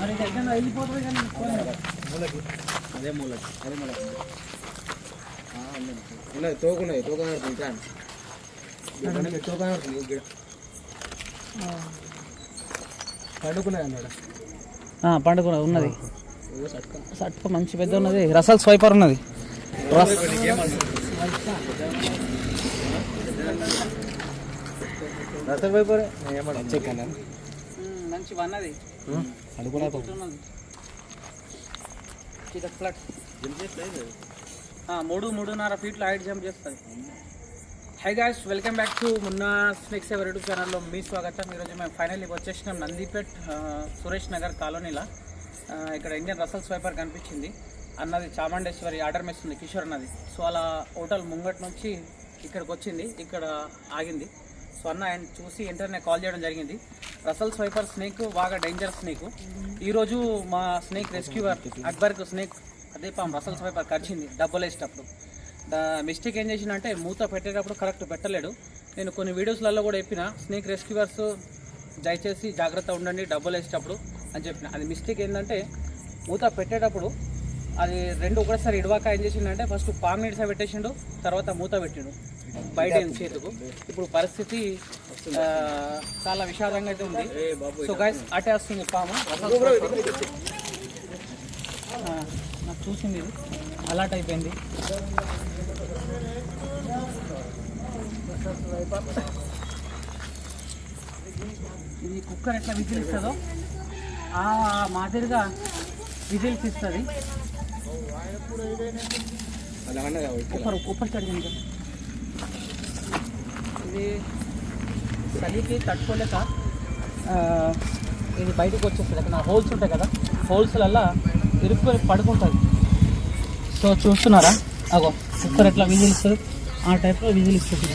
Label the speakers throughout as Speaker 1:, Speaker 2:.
Speaker 1: మరి దగ్గర వెళ్ళిపోతుంది మూలకి అదే మూలకి అదే మూలకి ఉన్నది తోక ఆడుతుంది ఇక్కడ తోక ఆడుతుంది ఇక్కడ పండుకున్నది అన్నాడు
Speaker 2: పండుకున్నది ఉన్నది. సట్క మంచి పెద్ద ఉన్నది. రసల్ స్వైపర్ ఉన్నది. రస్
Speaker 1: ఏమన్నా
Speaker 2: మంచి అన్నది
Speaker 1: అనుకున్నా
Speaker 2: ఫ్లట్ మూడు మూడున్నర ఫీట్లు హైట్ జంప్ చేస్తుంది. Hi guys welcome back to Munna snakes ever YouTube ఛానల్లో మీ స్వాగతం. ఈరోజు మేము ఫైనల్లీ వచ్చేసినాం నందిపేట్ సురేష్ నగర్ కాలనీలో. ఇక్కడ ఇండియన్ రసల్ స్వైపర్ కనిపించింది. అన్నది చాముండేశ్వరి ఆర్డర్ మెస్ ఉంది కిషోర్ అన్నది. సో అలా హోటల్ ముంగట్ నుంచి ఇక్కడికి వచ్చింది ఇక్కడ ఆగింది. సో అన్న ఆయన చూసి వెంటనే కాల్ చేయడం జరిగింది. రసల్ స్వైపర్ స్నేక్ బాగా డేంజర్ స్నేక్. ఈరోజు మా స్నేక్ రెస్క్యూవర్ అక్బర్కు స్నేక్ అదే పాము రసల్ స్వైపర్ కరిచింది డబ్బులు వేసేటప్పుడు. దా మిస్టేక్ ఏం చేసిందంటే మూత పెట్టేటప్పుడు కరెక్ట్ పెట్టలేడు. నేను కొన్ని వీడియోస్లలో కూడా చెప్పిన స్నేక్ రెస్క్యూవర్స్ దయచేసి జాగ్రత్త ఉండండి డబ్బులు వేసేటప్పుడు అని చెప్పిన. అది మిస్టేక్ ఏంటంటే మూత పెట్టేటప్పుడు అది రెండు ఒకటేసారి ఇడవాక ఏం చేసిండంటే ఫస్ట్ పామ్ నిడిసా పెట్టేసిండు తర్వాత మూత పెట్టిండు. బయట చేతుకు ఇప్పుడు పరిస్థితి చాలా విషాదంగా అయితే ఉంది. సో గైస్ అటే వస్తుంది పాము. నాకు చూసింది ఇది. అలర్ట్ అయిపోయింది. ఇది కుక్కర్ ఎట్లా విజిల్ ఇస్తుందో? ఆ మాదిరిగా విజిల్స్ ఇస్తుంది. ఇది చలికి తట్టుకోలేక ఇది బయటకు వచ్చేస్తుంది అక్కడ హోల్స్ ఉంటాయి కదా. హోల్స్లల్లా ఇరుక్కొని పడుకుంటుంది. సో చూస్తున్నారా? అగో కుక్కర్ ఎట్లా విజిల్ ఇస్తుంది? ఆ టైప్లో విజిల్ ఇస్తుంది.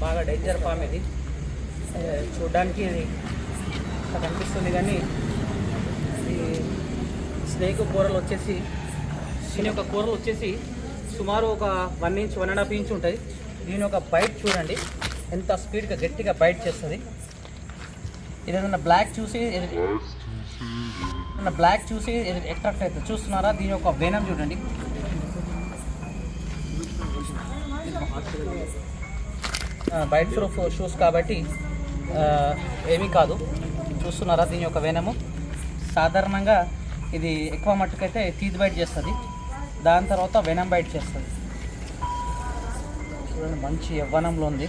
Speaker 2: బాగా డేంజర్ ఫామ్ ఇది. ఏ, చూడ్డానికి ఇది కనిపిస్తుంది కానీ ఈ స్నేక్ కూరలు వచ్చేసి దీని యొక్క కూరలు వచ్చేసి సుమారు ఒక one inch one and half inch ఉంటుంది దీని యొక్క బైట్ చూడండి. ఎంత స్పీడ్గా గట్టిగా బైట్ చేస్తుంది. ఇది ఏదైనా బ్లాక్ చూసి ఏదైనా బ్లాక్ చూసి అట్రాక్ట్ అవుతుంది. చూస్తున్నారా? దీని యొక్క వేనం చూడండి. బైట్ ప్రూఫ్ షూస్ కాబట్టి ఏమీ కాదు. చూస్తున్నారా? దీని యొక్క వేనము. సాధారణంగా ఇది ఎక్కువ మట్టుకైతే తీది బైట్ చేస్తుంది. దాని తర్వాత వెనం బైట్ చేస్తుంది. చూడండి మంచి యవ్వనంలో ఉంది.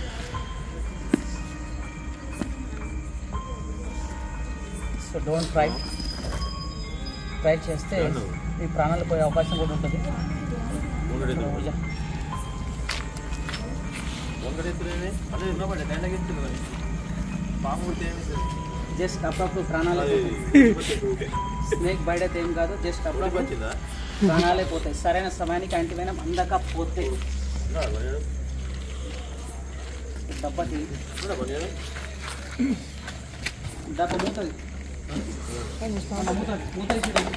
Speaker 2: సో డోంట్ ట్రై ట్రై చేస్తే మీ ప్రాణాలు పోయే అవకాశం కూడా ఉంటుంది. జస్ట్ అప్పుడప్పుడు ప్రాణాలు స్నేక్ బయట అయితే ఏం కాదు జస్ట్ అప్పుడప్పుడు ప్రాణాలే పోతాయి. సరైన సమయానికి అంటిపోయినా అందక పోతే. దెబ్బకి. దెబ్బ మూతది మూతది మూతది చూడండి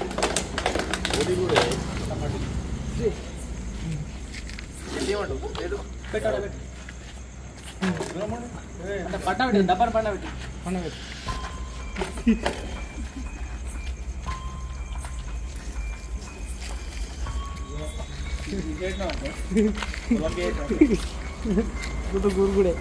Speaker 2: పెట్టాడు పెట్టి అంటే పట్ట పెట్టి. డబ్బాను పెట్టి. గురుగుడే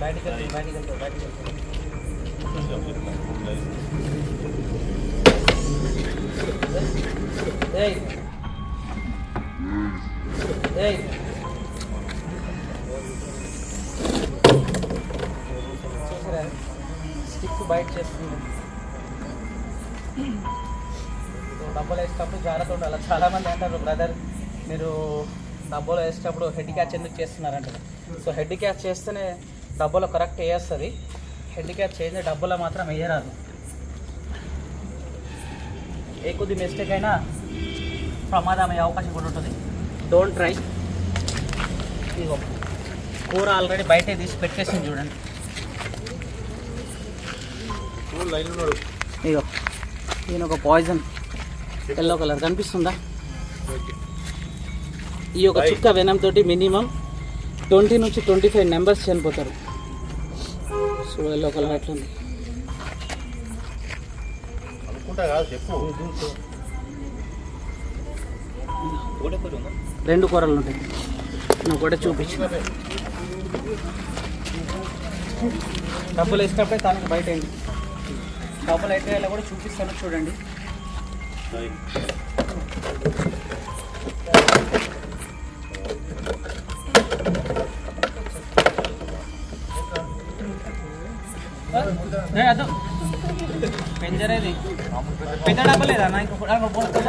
Speaker 2: బయటికి వెళ్తాం బయటికి బయటికి స్టిక్ బయట చేస్తుంది డబ్బులు వేసేటప్పుడు జాగ్రత్త ఉండాలి. చాలామంది అంటారు బ్రదర్ మీరు డబ్బులు వేసేటప్పుడు హెడ్ క్యాచ్ ఎందుకు చేస్తున్నారంట? సో హెడ్ క్యాచ్ చేస్తేనే డబ్బులు కరెక్ట్ వేస్తుంది హెడ్ క్యాచ్ చేయండి డబ్బులు మాత్రం వేయరాదు. ఏ కొద్ది మిస్టేక్ అయినా ప్రమాదం అయ్యే అవకాశం కూడా ఉంటుంది. డోంట్ ట్రై ఇదిగో కూర ఆల్రెడీ బయటే తీసి పెట్టేసింది చూడండి. ఇగో ఈయన ఒక పాయిజన్ ఎల్లో కలర్ కనిపిస్తుందా? ఈ యొక్క చుక్క వెనం తోటి మినిమం ట్వంటీ నుంచి ట్వంటీ ఫైవ్ నెంబర్స్ చనిపోతారు. సో ఎల్లో కలర్
Speaker 3: చెప్పు.
Speaker 2: రెండు కూరలు ఉంటాయి. నువ్వు కూడా చూపించు. డబ్బులు వేసినప్పుడే తనకు బయట డబ్బులు అయితే ఇలా కూడా చూపిస్తాను చూడండి. అదో. పెంజరేది పెద్ద డబ్బు లేదా? నా ఇంకో ఆ, బోల్ పెద్ద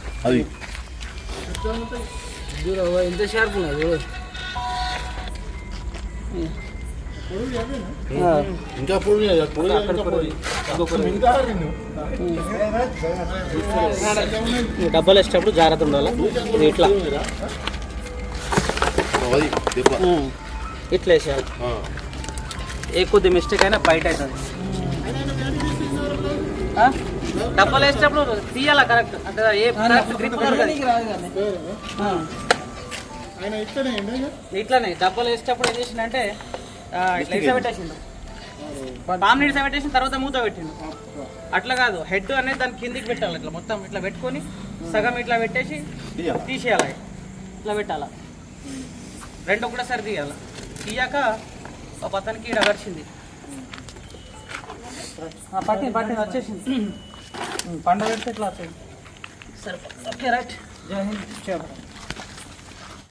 Speaker 3: అది.
Speaker 2: ఇంత షార్ప్ ఉన్నది
Speaker 3: ఇంకా పొడి
Speaker 2: డబ్బులు వేసేటప్పుడు జాగ్రత్త ఉండాలి. ఇది ఇట్లా. ఇట్లా వేసేయాలి. ఏ కొద్ది మిస్టేక్ అయినా బయట అవుతుంది? డబ్బులు వేసేటప్పుడు తీయాలా? కరెక్ట్ అంటే ఏ గ్రిప్ ఇట్లానే డబ్బులు వేసేటప్పుడు ఏం చేసిండంటే ఆ, ఇట్లా ఇట్లా పెట్టేసిండు పామ్ నీడ్స్ పెట్టేసిన తర్వాత మూత పెట్టిండు. అట్లా కాదు. హెడ్ అనేది దాని కిందికి పెట్టాలి. ఇట్లా మొత్తం ఇట్లా పెట్టుకొని సగం ఇట్లా పెట్టేసి? తీసేయాలి. ఇట్లా పెట్టాలా? రెండు ఒకటేసారి తీయాలి? తీయాక ఒక అతనికి ఈడ గడిచింది పట్టింది పట్టింది వచ్చేసింది. पांडव एट सर फिराट जय हिंद. जय भारत.